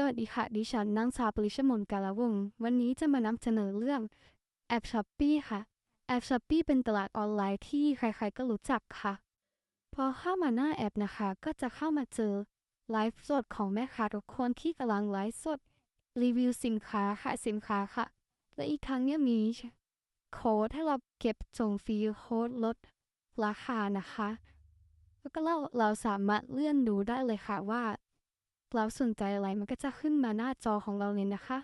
สวัสดีค่ะ ดิฉันนางสาวปริชมนกาลวง วันนี้จะมานำเสนอเรื่องแอปช้อปปี้ค่ะ แอปช้อปปี้เป็นตลาดออนไลน์ที่ใครๆก็รู้จักค่ะ พอเข้ามาหน้าแอปนะคะ ก็จะเข้ามาเจอไลฟ์สดของแม่ค้าทุกคนที่กำลังไลฟ์สด รีวิวสินค้าค่ะสินค้าค่ะ และอีกทั้งยังมีโค้ดให้เราเก็บส่งฟรีโค้ดลดราคานะคะ แล้วก็เราเราสามารถเลื่อนดูได้เลยค่ะว่า เราสนใจอะไรมันก็จะขึ้นมาหน้าจอของเราเลยนะคะ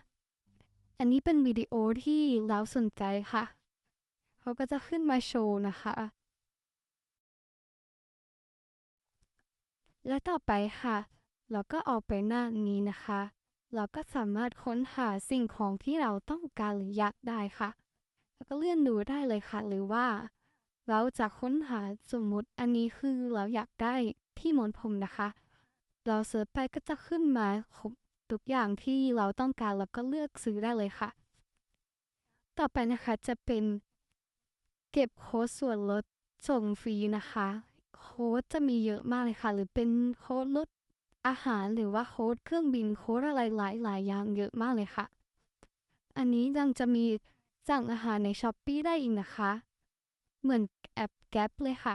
อันนี้เป็นวิดีโอที่เราสนใจค่ะเขาก็จะขึ้นมาโชว์นะคะ และต่อไปค่ะ เราก็ออกไปหน้านี้นะคะ เราก็สามารถค้นหาสิ่งของที่เราต้องการหรืออยากได้ค่ะ แล้วก็เลื่อนดูได้เลยค่ะ หรือว่า เราจะค้นหาสมมุติอันนี้คือเราอยากได้ที่หมอนผมนะคะ เราเสิร์ชไปก็จะขึ้นมาครบทุกอย่างที่เราต้องการแล้วก็เลือกซื้อได้เลยค่ะ ต่อไปนะคะจะเป็นเก็บโค้ดส่วนลดส่งฟรีนะคะ โค้ดจะมีเยอะมากเลยค่ะ หรือเป็นโค้ดลดอาหารหรือว่าโค้ดเครื่องบินโค้ดอะไรหลายหลายอย่างเยอะมากเลยค่ะ อันนี้ยังจะมีสั่งอาหารในช้อปปีได้อีกนะคะ เหมือนแอปแก๊ปเลยค่ะ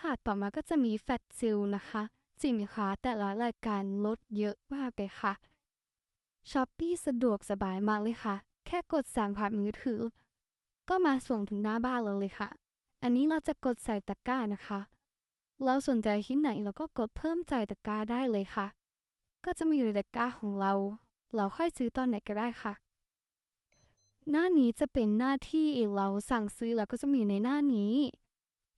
ค่ะ ต่อมาก็จะมีแฟลชซิลนะคะ สินค้าแต่ละรายการลดเยอะมากเลยค่ะช้อปปี้สะดวกสบายมากเลยค่ะ แค่กดสั่งผ่านมือถือ ก็มาส่งถึงหน้าบ้านเราเลยค่ะ อันนี้เราจะกดใส่ตะกร้านะคะ เราสนใจที่ไหนเราก็กดเพิ่มใจตะกร้าได้เลยค่ะ ก็จะมีอยู่ในตะกร้าของเรา เราค่อยซื้อตอนไหนก็ได้ค่ะ หน้านี้จะเป็นหน้าที่เราสั่งซื้อแล้วก็จะมีในหน้านี้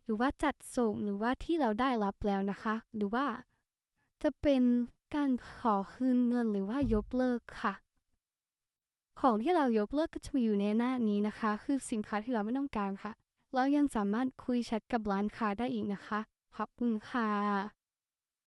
หรือว่าจัดส่งหรือว่าที่เราได้รับแล้วนะคะ หรือว่าจะเป็นการขอคืนเงินหรือว่ายกเลิกค่ะ ของที่เรายกเลิกก็จะมีอยู่ในหน้านี้นะคะ คือสินค้าที่เราไม่ต้องการค่ะ เรายังสามารถคุยแชทกับร้านค้าได้อีกนะคะ ขอบคุณค่ะ